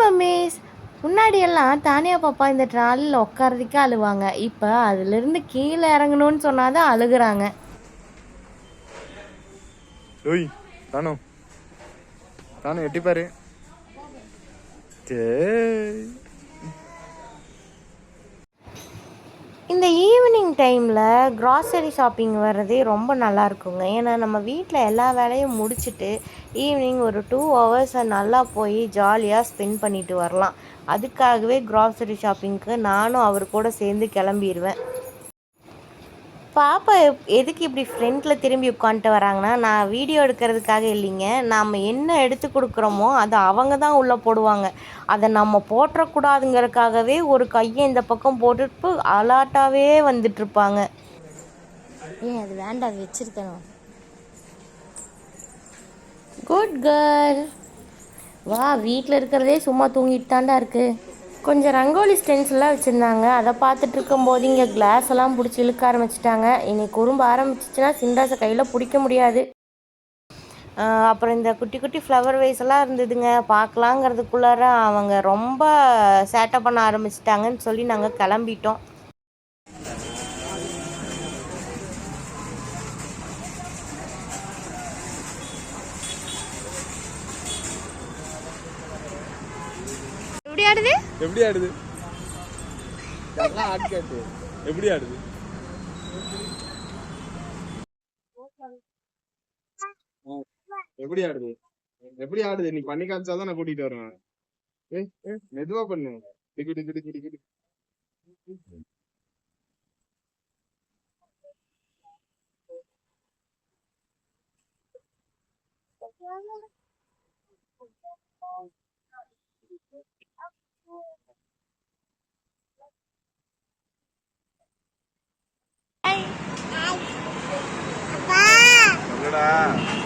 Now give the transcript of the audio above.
Mummy's முன்னாடி எல்லாம் தானியா பாப்பா இந்த ட்ராலியில் உட்காரதுக்கே அழுவாங்க. இப்போ அதுலேருந்து கீழே இறங்கணும்னு சொன்னாதான் அழுகுறாங்க. ஓய் தானோ. தானோ எட்டிப்பாரு சே இந்த ஈவினிங் டைமில் க்ராசரி ஷாப்பிங் வர்றதே ரொம்ப நல்லா இருக்குங்க. ஏன்னா நம்ம வீட்டில் எல்லா வேலையும் முடிச்சுட்டு ஈவினிங் ஒரு டூ ஹவர்ஸை நல்லா போய் ஜாலியாக ஸ்பெண்ட் பண்ணிட்டு வரலாம். அதுக்காகவே க்ராசரி ஷாப்பிங்க்கு நானும் அவர் கூட சேர்ந்து கிளம்பிடுவேன் பாப்பா எப்- எதுக்கு இப்படி ஃப்ரெண்டில் திரும்பி உட்காந்துட்டு வராங்கன்னா நான் வீடியோ எடுக்கிறதுக்காக இல்லைங்க. நாம் என்ன எடுத்து கொடுக்குறோமோ அதை அவங்க தான் உள்ளே போடுவாங்க. அதை நம்ம போட்டுறக்கூடாதுங்கிறதுக்காகவே ஒரு கையை இந்த பக்கம் போட்டுட்டு அலாட்டாகவே வந்துட்டுருப்பாங்க. ஏன் அது வேண்டாம் அது வச்சுருக்கணும். குட் கேர்ள் வா வீட்டில் இருக்கிறதே சும்மா தூங்கிட்டு தாண்டா இருக்குது கொஞ்சம் ரங்கோலி ஸ்டென்ஸ்லாம் வச்சுருந்தாங்க. அதை பார்த்துட்டு இருக்கும்போது இங்கே கிளாஸ் எல்லாம் பிடிச்சி இழுக்க ஆரம்பிச்சிட்டாங்க. இன்னைக்கு குறும்ப ஆரம்பிச்சிச்சுன்னா சிண்டாஸை கையில் பிடிக்க முடியாது. அப்புறம் இந்த குட்டி குட்டி ஃப்ளவர் வைஸ் எல்லாம் இருந்ததுங்க. பார்க்கலாங்கிறதுக்குள்ளார அவங்க ரொம்ப சேட்டை பண்ண ஆரம்பிச்சிட்டாங்கன்னு சொல்லி நாங்கள் கிளம்பிட்டோம். ஆடுது? எப்படி ஆடுது? எப்படி ஆடுது? ஆ, எப்படி ஆடுது? எப்படி ஆடுது? நீ பண்ணி காமிச்சாதான் நான் கூட்டிட்டு வருவேன். மெதுவா பண்ணு. டிக்கு டிக்கு டிக்கு டிக்கு you. Да.